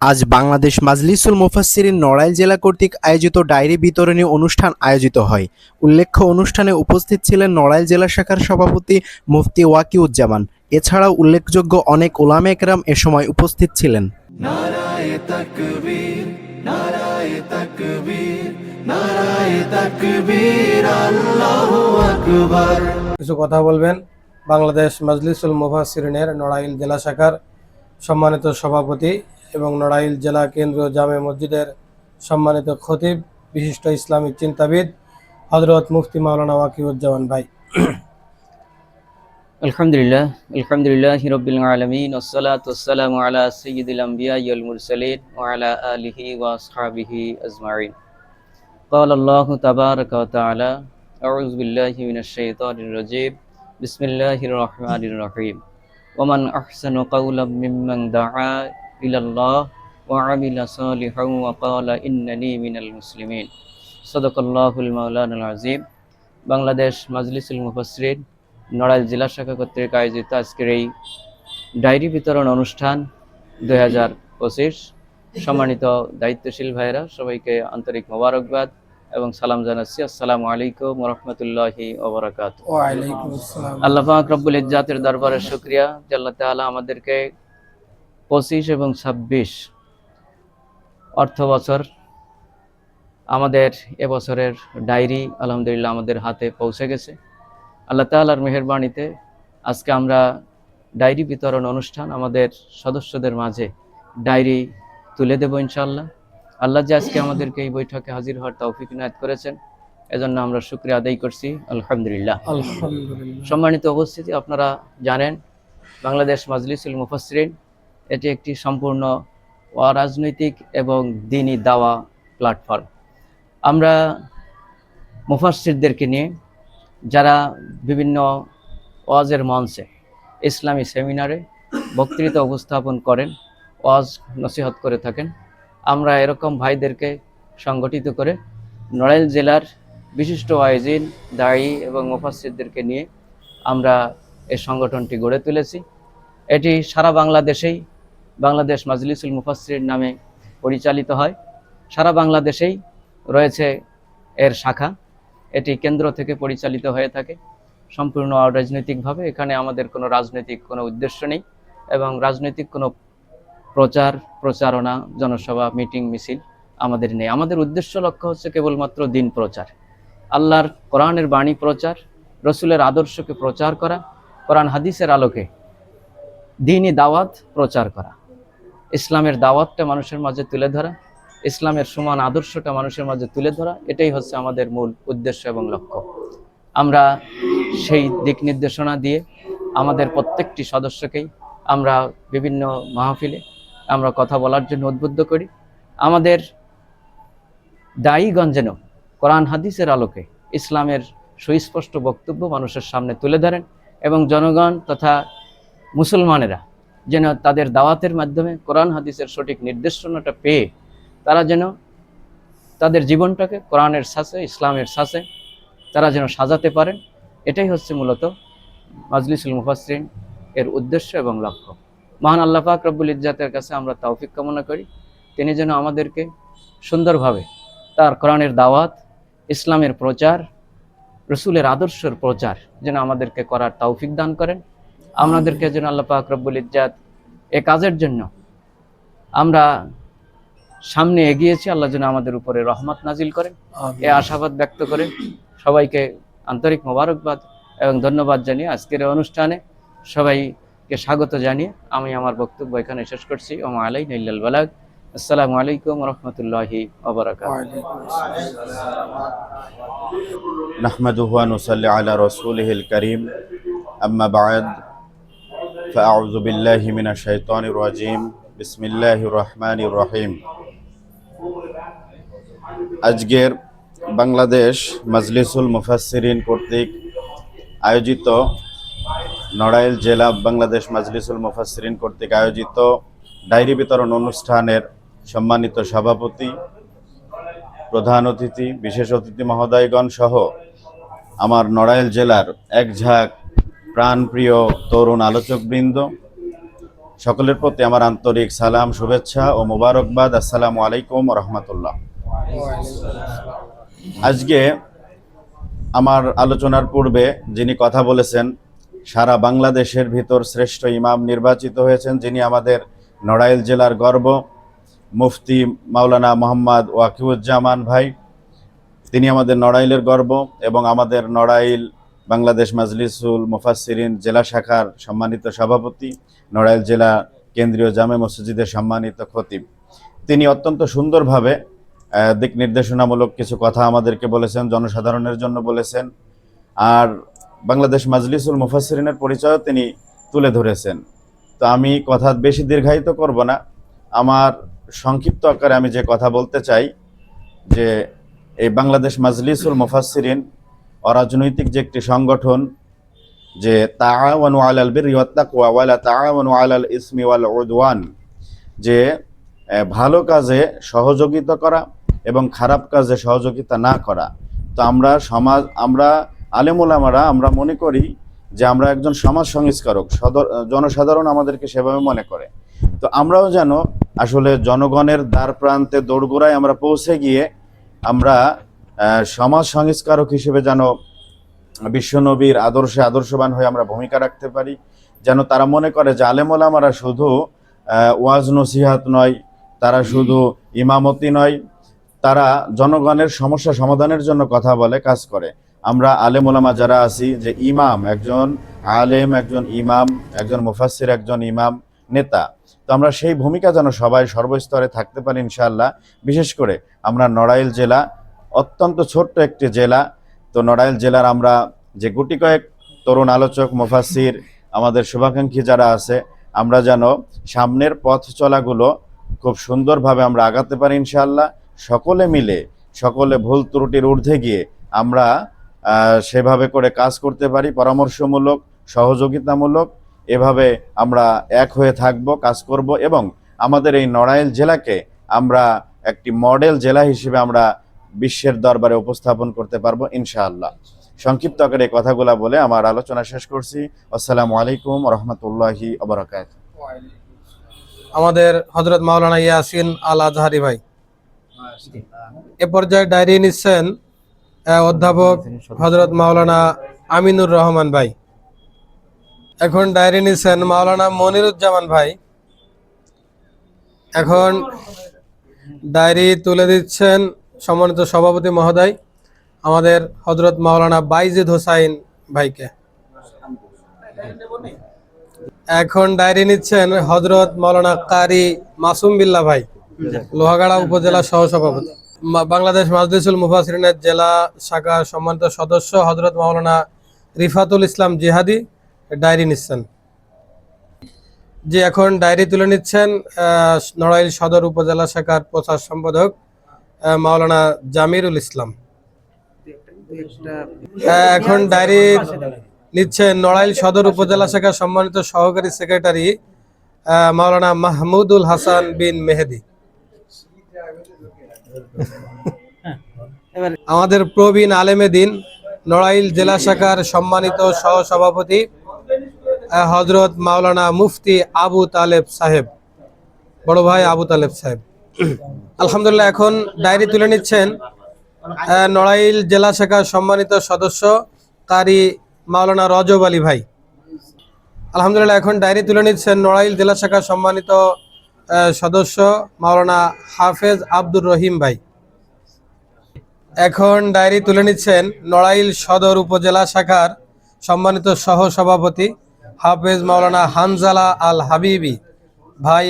আজ বাংলাদেশ মাজলিসুল মুফাসসিরিন নড়াইল জেলা কর্তৃক আয়োজিত ডায়েরি বিতরণী অনুষ্ঠান আয়োজিত হয়। উল্লেখ্য অনুষ্ঠানে উপস্থিত ছিলেন নড়াইল জেলা শাখার সভাপতি মুফতি ওয়াকিউজ্জামান। এছাড়াও উল্লেখযোগ্য অনেক ওলামে একরাম এ সময় উপস্থিত ছিলেন। নারায়ে তাকবীর নারায়ে তাকবীর নারায়ে তাকবীর আল্লাহু আকবার। কিছু কথা বলবেন? বাংলাদেশ মজলিসুল মুফাসসিরিনের নড়াইল জেলা শাখার সম্মানিত সভাপতি এবং নড়াইল জেলা কেন্দ্রীয় জামে মসজিদের সম্মানিত খতিব বিশিষ্ট ইসলামিক চিন্তাবিদ হজরত মুফতি মাওলানা ওয়াকিউজ্জামান ভাই আলহামদুলিল্লাহ আলহামদুলিল্লাহ রবিল আলমিন ওসালাত ওসালাম আলা সৈয়দুল আম্বিয়া ইল মুরসালিন ওয়ালা আলিহি ওয়া আসহাবিহি আজমাইন قال الله تبارك وتعالى أعوذ بالله من الشيطان الرجيم بسم الله الرحمن الرحيم ومن أحسن قولا ممن دعا إلى الله وعمل صالحا وقال إنني من المسلمين صدق الله المولانا العظيم বাংলাদেশ মাজলিসুল মুফাসসিরিন নড়াইল জেলা শাখা কর্তৃক আয়োজিত আজকের এই ডায়েরি বিতরণ অনুষ্ঠান দুই হাজার পঁচিশ সম্মানিত দায়িত্বশীল ভাইরা সবাইকে আন্তরিক মোবারকবাদ এবং সালাম জানাচ্ছি আসসালামু আলাইকুম রহমতুল্লাহি ওবরাকাত ওয়ালাইকুম আসসালাম আল্লাহ পাক রব্বুল ইজ্জাতের দরবারে শুক্রিয়া যে আল্লাহ তাআলা আমাদেরকে পঁচিশ এবং ছাব্বিশ অর্থ বছর আমাদের এবছরের ডায়েরি আলহামদুলিল্লাহ আমাদের হাতে পৌঁছে গেছে। আল্লাহ তাআলার মেহেরবাণীতে আজকে আমরা ডায়েরি বিতরণ অনুষ্ঠান আমাদের সদস্যদের মাঝে ডায়েরি তুলে দেব ইনশাআল্লাহ। আল্লাহ যে আজকে আমাদেরকে এই বৈঠকে হাজির হওয়ার তৌফিক ইনায়াত করেছেন এজন্য আমরা শুক্রিয়া আদায় করছি। আলহামদুলিল্লাহ। আলহামদুলিল্লাহ। সম্মানিত উপস্থিতি আপনারা জানেন বাংলাদেশ মাজলিসুল মুফাসরিন এটি একটি সম্পূর্ণ অরাজনৈতিক এবং দিনী দাওয়া প্ল্যাটফর্ম আমরা মুফাসসিরদেরকে নিয়ে, যারা বিভিন্ন ওয়াজের মঞ্চে ইসলামী সেমিনারে বক্তৃতা উপস্থাপন করেন, ওয়াজ নসিহত করে থাকেন, আমরা এরকম ভাইদেরকে সংগঠিত করে নড়াইল জেলার বিশিষ্ট আয়োজিন দায়ী এবং মুফাসসিরদেরকে নিয়ে আমরা এই সংগঠনটি গড়ে তুলেছি। এটি সারা বাংলাদেশেই বাংলাদেশ মাজলিসুল মুফাসসির নামে পরিচালিত হয়। সারা বাংলাদেশেই রয়েছে এর শাখা। এটি কেন্দ্র থেকে পরিচালিত হয়ে থাকে। সম্পূর্ণ অরাজনৈতিকভাবে। এখানে আমাদের কোনো রাজনৈতিক কোনো উদ্দেশ্য নেই এবং রাজনৈতিক কোনো প্রচার, প্রচারণা, জনসভা, মিটিং, মিছিল আমাদের নেই। আমাদের উদ্দেশ্য লক্ষ্য হচ্ছে কেবলমাত্র দিন প্রচার। আল্লাহর কোরআনের বাণী প্রচার, রসুলের আদর্শকে প্রচার করা, কোরআন হাদিসের আলোকে দিনই দাওয়াত প্রচার করা। ইসলামের দাওয়াতটা মানুষের মাঝে তুলে ধরা, ইসলামের সমান আদর্শটা মানুষের মাঝে তুলে ধরা, এটাই হচ্ছে আমাদের মূল উদ্দেশ্য এবং লক্ষ্য। আমরা সেই দিক নির্দেশনা দিয়ে আমাদের প্রত্যেকটি সদস্যকেই আমরা বিভিন্ন মাহফিলে আমরা কথা বলার জন্য উদ্বুদ্ধ করি। আমাদের দায়ীগঞ্জ যেন কোরআন হাদিসের আলোকে ইসলামের সুস্পষ্ট বক্তব্য মানুষের সামনে তুলে ধরেন এবং জনগণ তথা মুসলমানেরা যেন তাদের দাওয়াতের মাধ্যমে কোরআন হাদিসের সঠিক নির্দেশনাটা পেয়ে তারা যেন তাদের জীবনটাকে কোরআনের সাথে ইসলামের সাথে তারা যেন সাজাতে পারেন। এটাই হচ্ছে মূলত মাজলিসুল মুফাসরিন এর উদ্দেশ্য এবং লক্ষ্য। মহান আল্লাহ পাক রব্বুল ইজ্জাতের কাছে আমরা তৌফিক কামনা করি। তিনি যেন আমাদেরকে সুন্দরভাবে তার কোরআনের দাওয়াত, ইসলামের প্রচার, রসুলের আদর্শের প্রচার যেন আমাদেরকে করার তৌফিক দান করেন। আমাদেরকে যেন আল্লাহ পাক রব্বুল ইজাত এ কাজের জন্য আমরা সামনে এগিয়েছি আল্লাহ যেন আমাদের উপরে রহমত নাজিল করেন। এ আশাবাদ ব্যক্ত করেন। সবাইকে আন্তরিক মোবারকবাদ এবং ধন্যবাদ জানিয়ে আজকের অনুষ্ঠানে সবাইকে স্বাগত জানিয়ে আমি আমার বক্তব্য এখানে শেষ করছি। ওম আলাই নীল বালাক আসসালামু আলাইকুম রহমতুল্লাহি নাহমাদুহু ওয়া নুসাল্লি আলা রাসূলিহিল করিম। আম্মা বায়দ فأعوذ بالله من الشيطان الرجيم بسم الله الرحمن الرحيم আজকের বাংলাদেশ মাজলিসুল মুফাসসিরিন কর্তৃক আয়োজিত নড়াইল জেলা বাংলাদেশ মাজলিসুল মুফাসসিরিন কর্তৃক আয়োজিত ডায়েরি বিতরণ অনুষ্ঠানের সম্মানিত সভাপতি প্রধান অতিথি বিশেষ অতিথি মহোদয়গণ সহ আমার নড়াইল জেলার এক ঝাঁক প্রাণপ্রিয় তরুণ আলোচকবৃন্দ, সকলের প্রতি আমার আন্তরিক সালাম, শুভেচ্ছা ও মোবারকবাদ। আসসালামু আলাইকুম রহমতুল্লাহ। আজকে আমার আলোচনার পূর্বে যিনি কথা বলেছেন, সারা বাংলাদেশের ভিতর শ্রেষ্ঠ ইমাম নির্বাচিত হয়েছেন, যিনি আমাদের নড়াইল জেলার গর্ব, মুফতি মাওলানা মোহাম্মদ ওয়াকিউজ্জামান ভাই। তিনি আমাদের নড়াইলের গর্ব এবং আমাদের নড়াইল বাংলাদেশ মাজলিসুল মুফাসসিরিন জেলা শাখার সম্মানিত সভাপতি, নড়াইল জেলা কেন্দ্রীয় জামে মসজিদের সম্মানিত খতিব। তিনি অত্যন্ত সুন্দরভাবে দিক নির্দেশনামূলক কিছু কথা আমাদেরকে বলেছেন, জনসাধারণের জন্য বলেছেন। আর বাংলাদেশ মাজলিসুল মুফাসসিরিনের পরিচয়ও তিনি তুলে ধরেছেন। তো আমি কথা বেশি দীর্ঘায়িত করব না। আমার সংক্ষিপ্ত আকারে আমি যে কথা বলতে চাই, যে এই বাংলাদেশ মাজলিসুল মুফাসসিরিন অরাজনৈতিক যে একটি সংগঠন, যে তাআওয়ানু আলাল ওয়াত তাকওয়া ওয়ালা তাআওয়ানু আলাল ইসমি ওয়াল উদওয়ান, যে ভালো কাজে সহযোগিতা করা এবং খারাপ কাজে সহযোগিতা না করা। তো আমরা সমাজ, আমরা আলেমুলামারা আমরা মনে করি যে আমরা একজন সমাজ সংস্কারক, সদর, জনসাধারণ আমাদেরকে সেভাবে মনে করে। তো আমরাও যেন আসলে জনগণের দ্বার প্রান্তে দোরগোড়ায় আমরা পৌঁছে গিয়ে আমরা সমাজ সংস্কারক হিসেবে যেন বিশ্বনবীর আদর্শে আদর্শবান হয়ে আমরা ভূমিকা রাখতে পারি, যেন তারা মনে করে যে আলেমোলামারা শুধু ওয়াজ নসিহাত নয়, তারা শুধু ইমামতি নয়, তারা জনগণের সমস্যা সমাধানের জন্য কথা বলে, কাজ করে। আমরা আলেম ওলামা যারা আছি, যে ইমাম, একজন আলেম, একজন ইমাম, একজন মুফাসসির, একজন ইমাম নেতা, তো আমরা সেই ভূমিকা যেন সবাই সর্বস্তরে থাকতে পারি ইনশাআল্লাহ। বিশেষ করে আমরা নড়াইল জেলা অত্যন্ত ছোট্ট একটি জেলা। তো নড়াইল জেলার আমরা যে গুটি কয়েক তরুণ আলোচক, মুফাসসির, আমাদের শুভাকাঙ্ক্ষী যারা আছে, আমরা যেন সামনের পথ চলাগুলো খুব সুন্দরভাবে আমরা আগাতে পারি ইনশাআল্লাহ। সকলে মিলে, সকলে ভুল ত্রুটির ঊর্ধ্বে গিয়ে আমরা সেভাবে করে কাজ করতে পারি, পরামর্শমূলক, সহযোগিতামূলক। এভাবে আমরা এক হয়ে থাকব, কাজ করব এবং আমাদের এই নড়াইল জেলাকে আমরা একটি মডেল জেলা হিসেবে আমরা বিশ্বের দরবারে উপস্থাপন করতে পারব, ইনশাআল্লাহ। সংক্ষিপ্ত আকারে কথাগুলা বলে আমার আলোচনা শেষ করছি। আসসালামু আলাইকুম রহমতুল্লাহি আবরাকাত আমাদের হজরত মাওলানা ইয়াসিন আল আজহারি ভাই, এ পর্যায়ে ডায়েরি নিচ্ছেন অধ্যাপক হজরত মাওলানা আমিনুর রহমান ভাই। এখন ডায়েরি নিচ্ছেন মাওলানা মনিরুজ্জামান ভাই। এখন ডায়েরি তুলে দিচ্ছেন সম্মানিত সভাপতি মহোদয়, আমাদের হজরত মাওলানা বাইজিদ হোসাইন ভাইকে। এখন ডায়েরি নিচ্ছেন হজরত মাওলানা কারি মাসুম বিল্লা ভাই, লোহাগাড়া উপজেলা সহসভাপতি। বাংলাদেশ মাজলিসুল মুফাসরিনের জেলা শাখা সম্মানিত সদস্য হজরত মাওলানা রিফাতুল ইসলাম জিহাদি ডায়েরি নিচ্ছেন। যে এখন ডায়েরি তুলে নিচ্ছেন নড়াইল সদর উপজেলা শাখার প্রচার সম্পাদক মাওলানা জামিরুল ইসলাম। এখন ডায়েরি নিচ্ছেন নড়াইল সদর উপজেলা শাখার সম্মানিত সহকারী সেক্রেটারি মাওলানা মাহমুদুল হাসান বিন মেহেদি। আমাদের প্রবীণ আলেমে দিন নড়াইল জেলা শাখার সম্মানিত সহ সভাপতি হজরত মাওলানা মুফতি আবু তালেব সাহেব। বড় ভাই আবু তালেব সাহেব। আলহামদুলিল্লাহ, এখন ডায়েরি তুলে নিচ্ছেন নড়াইল জেলা শাখার সম্মানিত সদস্য কারি মাওলানা রজব আলী ভাই। আলহামদুলিল্লাহ, এখন ডায়েরি তুলে নিচ্ছেন নড়াইল জেলা শাখার সম্মানিত সদস্য মাওলানা হাফেজ আব্দুর রহিম ভাই। এখন ডায়েরি তুলে নিচ্ছেন নড়াইল সদর উপজেলা শাখার সম্মানিত সহ সভাপতি হাফেজ মাওলানা হানজালা আল হাবিবি। ভাই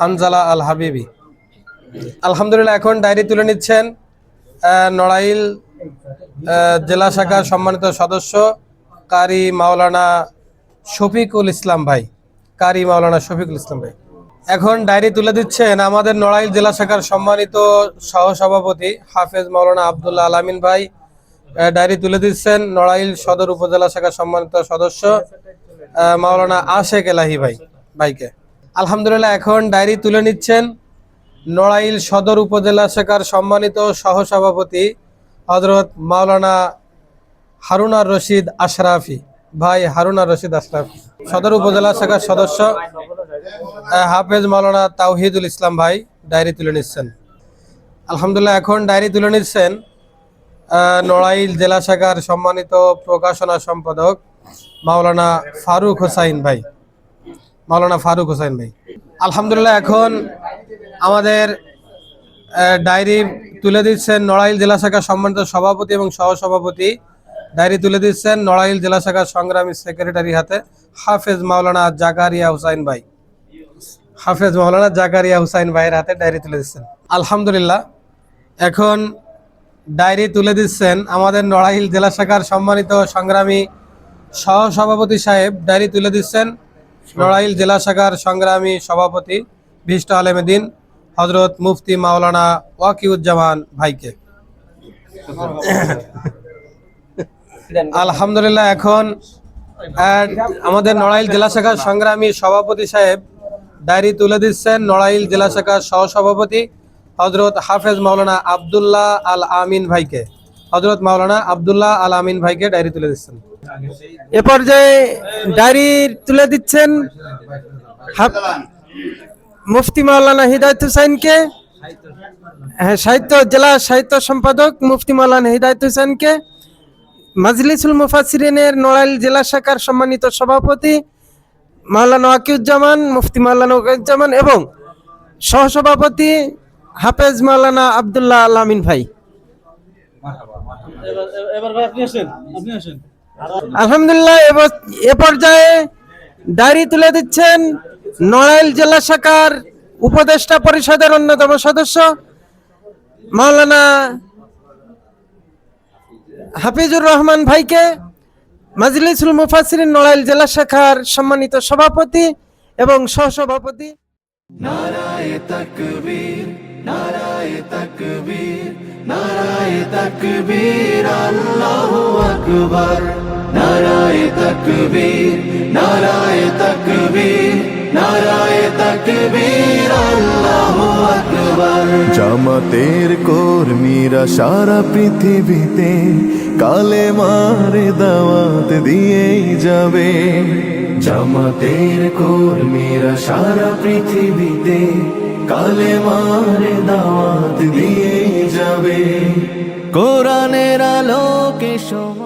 হানজালা আল হাবিবি। আলহামদুলিল্লাহ, এখন ডায়েরি তুলে নিচ্ছেন নড়াইল জেলা শাখার সম্মানিত সদস্য কারি মাওলানা শফিকুল ইসলাম ভাই। কারি মাওলানা শফিকুল ইসলাম ভাই। এখন ডায়েরি তুলে দিচ্ছেন আমাদের নড়াইল জেলা শাখার সম্মানিত সহসভাপতি হাফেজ মাওলানা আবদুল্লাহ আলামিন ভাই। ডায়েরি তুলে দিচ্ছেন নড়াইল সদর উপজেলা শাখার সম্মানিত সদস্য মাওলানা আশেক এলাহি ভাই, ভাইকে। আলহামদুলিল্লাহ, এখন ডায়েরি তুলে নিচ্ছেন নড়াইল সদর উপজেলা শাখার সম্মানিত সহসভাপতি হজরত মাওলানা হারুনার রশিদ আশরাফি। ভাই হারুনার রশিদ আশরাফি। সদর উপজেলা শাখার সদস্য হাফেজ মাওলানা তাওহিদুল ইসলাম ভাই, ডায়েরি তুলে নিচ্ছেন। আলহামদুলিল্লাহ, এখন ডায়েরি তুলে নিচ্ছেন নড়াইল জেলা শাখার সম্মানিত প্রকাশনা সম্পাদক মাওলানা ফারুক হোসাইন ভাই। মাওলানা ফারুক হোসাইন ভাই। আলহামদুলিল্লাহ, এখন আমাদের ডায়েরি তুলে দিচ্ছেন নড়াইল জেলা শাখার সম্মানিত সভাপতি এবং সহসভাপতি। ডায়েরি তুলে দিচ্ছেন নড়াইল জেলা শাখার সংগ্রামী সেক্রেটারি হাতে হাফেজ মাওলানা জাকারিয়া হুসাইন ভাই। হাফেজ মাওলানা জাকারিয়া হুসাইন ভাইয়ের হাতে ডায়েরি তুলে দিচ্ছেন। আলহামদুলিল্লাহ, এখন ডায়েরি তুলে দিচ্ছেন আমাদের নড়াইল জেলা শাখার সম্মানিত সংগ্রামী সহসভাপতি সাহেব। ডায়েরি তুলে দিচ্ছেন নড়াইল জেলা শাখার সংগ্রামী সভাপতি, বিশিষ্ট আলেমেদিন হজরত মুফতি মাওলানা ওয়াকিউজ্জামান ভাইকে। আলহামদুলিল্লাহ, এখন আমাদের নড়াইল জেলা শাখার সংগ্রামী সভাপতি সাহেব ডায়েরি তুলে দিচ্ছেন, নড়াইল জেলা শাখার সহসভাপতি হজরত হাফেজ মাওলানা আবদুল্লাহ আল আমিন ভাইকে। হজরত মাওলানা আবদুল্লাহ আল আমিন ভাইকে ডায়েরি তুলে দিচ্ছেন। এ পর্যায়ে ডায়েরি তুলে দিচ্ছেন মুফতি মাওলানা হিদায়ত হুসাইনকে হ্যাঁ সাহিত্য জেলা সাহিত্য সম্পাদক মুফতি মাওলানা হিদায়ত হুসাইনকে মাজলিসুল মুফাসিরিনের নড়াইল জেলা শাখার সম্মানিত সভাপতি মাওলানা ওয়াকিউজ্জামান মুফতি মাওলানা ওয়াকিউজ্জামান এবং সহসভাপতি হাফেজ মাওলানা আবদুল্লাহ আলামিন ভাই। আলহামদুলিল্লাহ এ পর্যায়ে ডায়েরি তুলে দিচ্ছেন নড়াইল জেলা শাখার উপদেষ্টা পরিষদের অন্যতম সদস্য মাওলানা হাফিজুর রহমান ভাইকে, মাজলিসুল মুফাসিরিন নড়াইল জেলা শাখার সম্মানিত সভাপতি এবং সহসভাপতি। নারায়ে নারায়ে নারায়ে আল্লাহু আকবার। নারায়ে তাকবীর নারায়ে তাকবীর নারায়ে তাকবীর আল্লাহু আকবার জামাতের কর্মীরা সারা পৃথিবীতে কালে মারে দাওয়াত দিয়েই যাবে জামাতের কর্মীরা সারা পৃথিবীতে কালে মারে দাওয়াত দিয়েই যাবে কোরআনের আলোকে সমাজ